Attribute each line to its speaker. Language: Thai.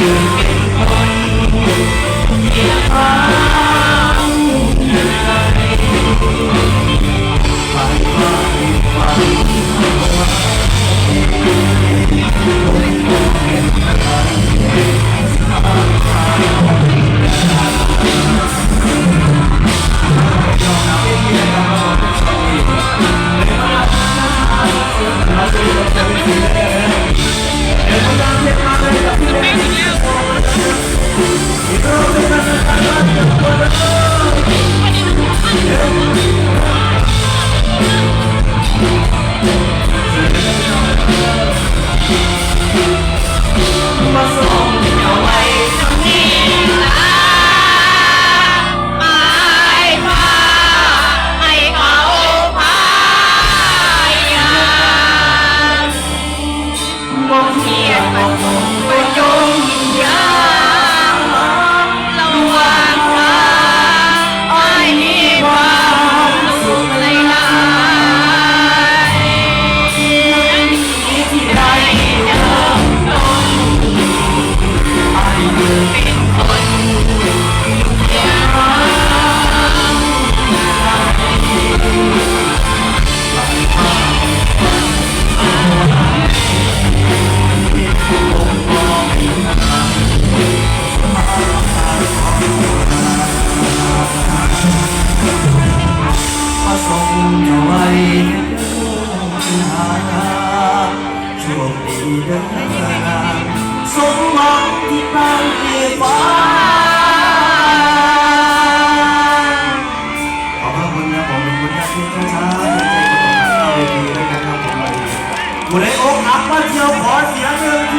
Speaker 1: you. ดี เดินทางสมหวังที่ตั้งใจฝันขอบพระคุณนะผมเป็นคนที่ช้าช้าใจกับเราดีด้วยกันครับผมวันนี้โอ๊คอัพมาเที่ยวขอเสียงหนึ่งที